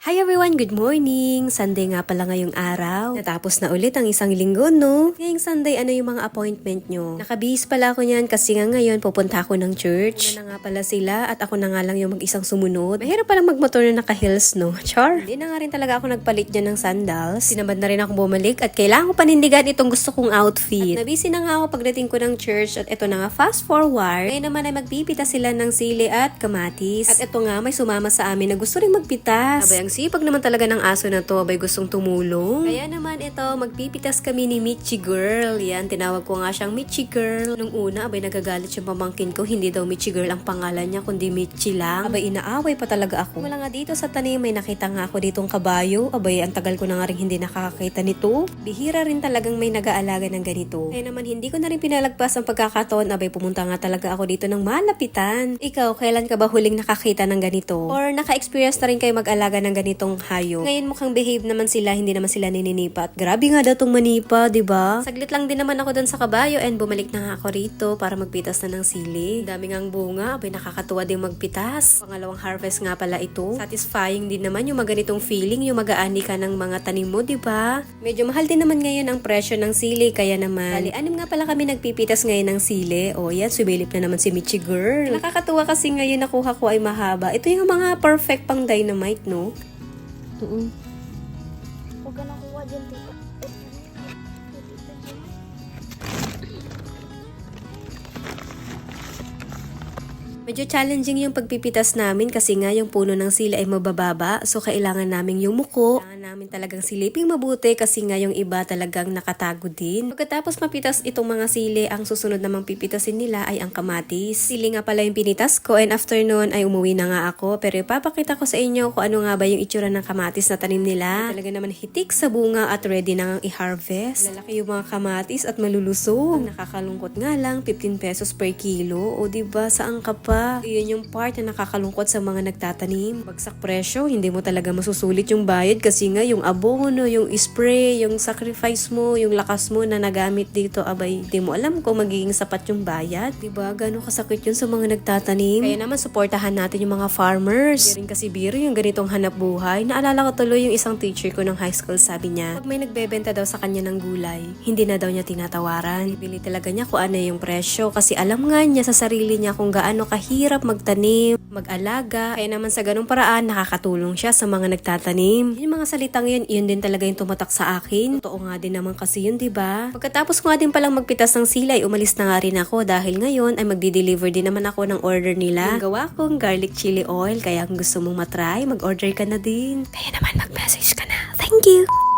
Hi everyone! Good morning! Sunday nga pala ngayong araw. Natapos na ulit ang isang linggo, no? Ngayong Sunday, ano yung mga appointment nyo? Nakabihis pala ako niyan kasi nga ngayon pupunta ako ng church. Ano na nga pala sila at ako na nga lang yung mag-isang sumunod. Mahirap palang magmotor na naka-heels, no? Char! Hindi na nga rin talaga ako nagpalit dyan ng sandals. Sinabad na rin ako bumalik at kailangan ko panindigan itong gusto kong outfit. At nabisi na nga ako pagdating ko ng church at ito na nga fast forward. Ngayon naman ay magpipita sila ng sili at kamatis. At ito nga may sumama sa amin na gusto rin magpitas. Abay, sipag naman talaga ng aso na to, abay gustong tumulong. Kaya naman ito, magpipitas kami ni Michi Girl. Yan, tinawag ko nga siyang Michi Girl. Nung una, abay nagagalit yung pamangkin ko, hindi daw Michi Girl ang pangalan niya, kundi Michi lang. Abay, inaaway pa talaga ako. Wala nga dito sa tanim, may nakita nga ako ditong kabayo. Abay, ang tagal ko na nga rin hindi nakakakita nito. Bihira rin talagang may nag-aalaga ng ganito. Kaya naman, hindi ko na rin pinalagpas ang pagkakataon. Abay, pumunta nga talaga ako dito ng malapitan. Ikaw, kailan ka ba huling nakakita ng ganito? Or naka-experience na rin kayo mag-alaga ng ganitong hayop? Ngayon mukhang behave naman sila, hindi naman sila nininipa. At grabe nga daw tong manipa, di ba? Saglit lang din naman ako doon sa kabayo and bumalik na ako rito para magpitas na ng sili. Dami ngang bunga, abay nakakatuwa din magpitas. Pangalawang harvest nga pala ito. Satisfying din naman yung mga ganitong feeling, yung mag-aani ka ng mga tanim mo, di ba? Medyo mahal din naman ngayon ang presyo ng sili, kaya naman. Bali, anim nga pala kami nagpipitas ngayon ng sili. O yan, sumilip na naman si Michi Girl. Nakakatuwa kasi ngayon nakuha ko ay mahaba. Ito yung mga perfect pang dynamite, no? Mm Huwag ka nang kuha dyan, tito. Medyo challenging yung pagpipitas namin kasi nga yung puno ng sili ay mabababa so kailangan namin yung muko. Kailangan namin talagang siliping mabuti kasi nga yung iba talagang nakatago din. Pagkatapos mapitas itong mga sili, ang susunod namang pipitasin nila ay ang kamatis. Sili nga pala yung pinitas ko and after noon ay umuwi na nga ako pero ipapakita ko sa inyo kung ano nga ba yung itsura ng kamatis na tanim nila. Talaga naman hitik sa bunga at ready na nga i-harvest. Lalaki yung mga kamatis at malulusog. Ang nakakalungkot nga lang, 15 pesos per kilo. O ba saan ka pa? Iyon yung part na nakakalungkot sa mga nagtatanim. Bagsak presyo, hindi mo talaga masusulit yung bayad kasi nga yung abono, yung spray, yung sacrifice mo, yung lakas mo na nagamit dito, abay, hindi mo alam kung magiging sapat yung bayad. Di ba? Gano'ng kasakit yun sa mga nagtatanim. Kaya naman, supportahan natin yung mga farmers. Hindi rin kasi biro yung ganitong hanap buhay. Naalala ko tuloy yung isang teacher ko ng high school, sabi niya, pag may nagbebenta daw sa kanya ng gulay, hindi na daw niya tinatawaran. Bibili talaga niya kung ano yung presyo kasi alam nga niya sa sarili niya kung gaano kahirap magtanim, mag-alaga. Kaya naman sa ganung paraan, nakakatulong siya sa mga nagtatanim. Yung mga salitang yun, yun din talaga yung tumatak sa akin. Totoo nga din naman kasi yun, di ba? Pagkatapos ko nga din palang magpitas ng silay, umalis na nga rin ako dahil ngayon ay magdi-deliver din naman ako ng order nila. Yung gawa kong garlic chili oil, kaya kung gusto mong matry, mag-order ka na din. Kaya naman mag-message ka na. Thank you!